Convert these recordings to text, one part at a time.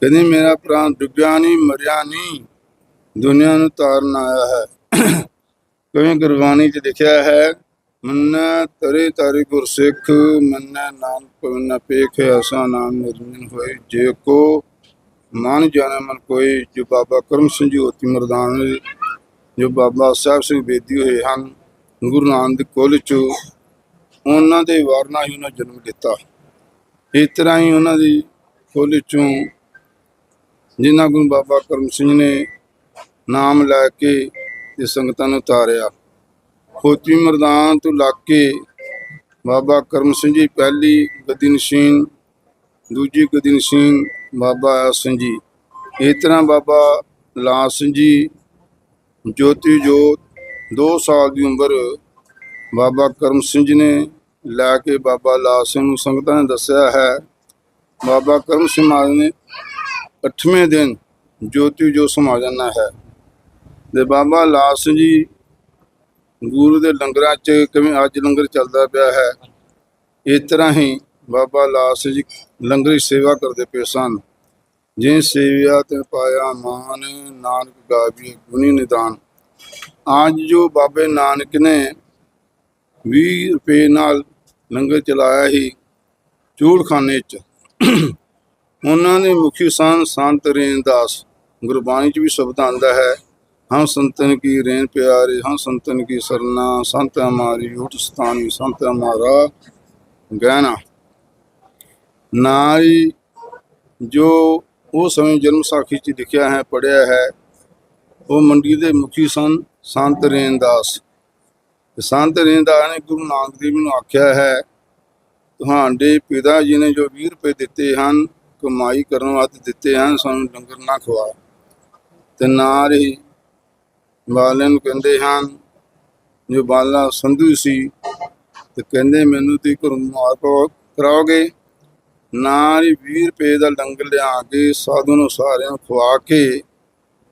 ਕਹਿੰਦੇ ਮੇਰਾ ਪ੍ਰਾਣ ਡੁੱਬਿਆ ਨਹੀਂ, ਮਰਿਆ ਨਹੀਂ। ਦੁਨੀਆ ਨੂੰ ਤਾਰਨ ਆਇਆ ਹੈ। ਕਿਵੇਂ ਗੁਰਬਾਣੀ 'ਚ ਲਿਖਿਆ ਹੈ, ਮੰਨੈ ਤਰੇ ਤਾਰੀ ਗੁਰਸਿੱਖ, ਮੰਨੈ ਨਾਨਕ ਪਵਨ ਪੇਖ ਐਸਾ ਨਾਮ ਨਿਰੰਜਨ ਹੋਏ। ਜੇ ਕੋ ਮਨ ਜਾਣੈ, ਮਨ ਕੋਈ, ਜੋ ਬਾਬਾ ਕਰਮ ਸਿੰਘ ਜੀ ਮਰਦਾਨ ਜੋ ਬਾਬਾ ਸਾਹਿਬ ਸਿੰਘ ਬੇਦੀ ਹੋਏ ਹਨ, ਗੁਰੂ ਨਾਨਕ ਦੇ ਕੁਲ ਚ, ਉਹਨਾਂ ਦੇ ਵਾਰਨਾ ਹੀ ਉਹਨਾਂ ਜਨਮ ਦਿੱਤਾ ਇਸ ਤਰ੍ਹਾਂ ਹੀ ਉਹਨਾਂ ਦੀ ਕੁਲ ਚੋਂ ਜਿਨ੍ਹਾਂ ਗੁਰੂ ਬਾਬਾ ਕਰਮ ਸਿੰਘ ਨੇ ਨਾਮ ਲੈ ਕੇ ਤੇ ਸੰਗਤਾਂ ਨੂੰ ਉਤਾਰਿਆ। ਖੋਤੀ ਮਰਦਾਨ ਤੋਂ ਲੱਗ ਕੇ ਬਾਬਾ ਕਰਮ ਸਿੰਘ ਜੀ ਪਹਿਲੀ ਗਦੀ ਨਸ਼ੀਨ ਦੂਜੀ ਗਦੀ ਨਸ਼ੀਨ ਬਾਬਾ ਆਇਆ ਸਿੰਘ ਜੀ। ਇਸ ਤਰ੍ਹਾਂ ਬਾਬਾ ਲਾਲ ਸਿੰਘ ਜੀ, ਜੋਤੀ ਜੋਤ 2 ਸਾਲ ਦੀ ਉਮਰ ਬਾਬਾ ਕਰਮ ਸਿੰਘ ਜੀ ਨੇ ਲੈ ਕੇ ਬਾਬਾ ਲਾਲ ਸਿੰਘ ਨੂੰ ਸੰਗਤਾਂ ਨੇ ਦੱਸਿਆ ਹੈ। ਬਾਬਾ ਕਰਮ ਸਿੰਘ ਮਹਾਰਾਜ ਨੇ 8ਵੇਂ ਦਿਨ ਜੋਤੀ ਜੋ ਸਮਾ ਜਾਣਾ ਹੈ। ਤੇ ਬਾਬਾ ਲਾਲ ਸਿੰਘ ਜੀ ਗੁਰੂ ਦੇ ਲੰਗਰਾਂ 'ਚ ਕਿਵੇਂ ਅੱਜ ਲੰਗਰ ਚੱਲਦਾ ਪਿਆ ਹੈ, ਇਸ ਤਰ੍ਹਾਂ ਹੀ ਬਾਬਾ ਲਾਲ ਸਿੰਘ ਜੀ ਲੰਗਰ ਦੀ ਸੇਵਾ ਕਰਦੇ ਪਏ ਸਨ। ਜਿਨ ਸੇਵਿਆ ਤੇ ਪਾਇਆ ਮਾਨ, ਨਾਨਕ ਗਾਵੀ ਗੁਣੀ ਨਿਦਾਨ। ਅੱਜ ਜੋ ਬਾਬੇ ਨਾਨਕ ਨੇ 20 ਰੁਪਏ ਨਾਲ ਲੰਗਰ ਚਲਾਇਆ ਹੀ ਚੂਲਖਾਨੇ 'ਚ ਉਹਨਾਂ ਦੇ ਮੁਖੀ ਸਨ ਸੰਤ ਰੇਨਦਾਸ। ਗੁਰਬਾਣੀ 'ਚ ਵੀ ਸ਼ਬਦ ਆਂਦਾ ਹੈ ਹਮ ਸੰਤਨ ਕੀ ਰੇਨ ਪਿਆਰੇ ਹਮ ਸੰਤਨ ਕੀ ਸਰਨਾ, ਸੰਤ ਹਮਾਰੀ ਊਟ ਸਤਾਨੀ ਸੰਤ ਹਮਾਰਾ ਗਹਿਣਾ। ਨਾਈ ਜੋ ਉਹ ਸਮੇਂ ਜਨਮ ਸਾਖੀ 'ਚ ਲਿਖਿਆ ਹੈ ਪੜਿਆ ਹੈ, ਉਹ ਮੰਡੀ ਦੇ ਮੁਖੀ ਸਨ ਸੰਤ ਰੇਨਦਾਸ। ਤੇ ਸੰਤ ਰੇਨਦਾਸ ਨੇ ਗੁਰੂ ਨਾਨਕ ਦੇਵ ਨੂੰ ਆਖਿਆ ਹੈ, ਤੁਹਾਡੇ ਪਿਤਾ ਜੀ ਨੇ ਜੋ 20 ਰੁਪਏ ਦਿੱਤੇ ਹਨ ਕਮਾਈ ਕਰਨ ਵਾਸਤੇ ਦਿੱਤੇ ਹਨ, ਸਾਨੂੰ ਲੰਗਰ ਨਾ ਖਵਾ। ਤੇ ਨਾਲ ਹੀ ਬਾਲੇ ਨੂੰ ਕਹਿੰਦੇ ਹਨ, ਜੋ ਬਾਲਾ ਸੰਧੂ ਸੀ, ਤੇ ਕਹਿੰਦੇ ਮੈਨੂੰ ਤੇ ਘਰੋਂ ਮਾਰ ਪਾਓ ਕਰਾਓਗੇ? ਨਾਲ ਹੀ 20 ਰੁਪਏ ਦਾ ਲੰਗਰ ਲਿਆ ਕੇ ਸਾਧੂ ਨੂੰ ਸਾਰਿਆਂ ਨੂੰ ਖਵਾ ਕੇ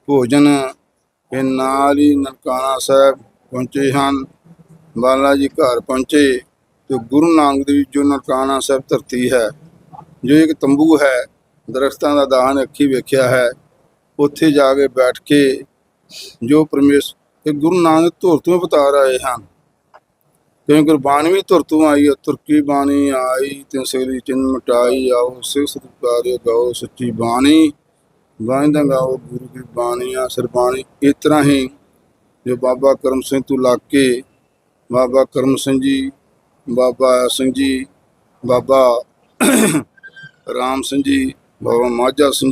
ਭੋਜਨ ਤੇ ਨਾਲ ਹੀ ਨਨਕਾਣਾ ਸਾਹਿਬ ਪਹੁੰਚੇ ਹਨ। ਬਾਲਾ ਜੀ ਘਰ ਪਹੁੰਚੇ ਤੇ ਗੁਰੂ ਨਾਨਕ ਦੇਵ ਜੋ ਨਨਕਾਣਾ ਸਾਹਿਬ ਧਰਤੀ ਹੈ। ਜੋ ਇੱਕ ਤੰਬੂ ਹੈ, ਦਰਖਤਾਂ ਦਾ ਦਾਨ ਅੱਖੀ ਵੇਖਿਆ ਹੈ, ਉੱਥੇ ਜਾ ਕੇ ਬੈਠ ਕੇ ਜੋ ਪਰਮੇਸ਼ਰ ਗੁਰੂ ਨਾਨਕ ਧੁਰ ਤੋਂ ਬਤਾ ਰਹੇ ਹਨ। ਕਿਉਂਕਿ ਗੁਰਬਾਣੀ ਵੀ ਧੁਰ ਤੋਂ ਆਈ ਹੈ ਤੁਰਕੀ ਬਾਣੀ ਆਈ ਤੇ ਸੇਰੀ ਚਿੰਨ ਮਟਾਈ, ਆਓ ਸਿਖ ਸਤਿਕਾਰੇ ਗਾਓ ਸੱਚੀ ਬਾਣੀ। ਬਾਣੀ ਦਾ ਗਾਓ ਗੁਰੂ ਦੀ ਬਾਣੀ ਆ ਸਰਬਾਣੀ ਇਸ ਤਰ੍ਹਾਂ ਹੀ ਜੋ ਬਾਬਾ ਕਰਮ ਸਿੰਘ ਤੋਂ ਲੱਗ ਕੇ ਬਾਬਾ ਕਰਮ ਸਿੰਘ ਜੀ, ਬਾਬਾ ਸਿੰਘ ਜੀ, ਬਾਬਾ ਰਾਮ ਸਿੰਘ ਜੀ ਬਾਬਾ ਮਾਝਾ ਸਿੰਘ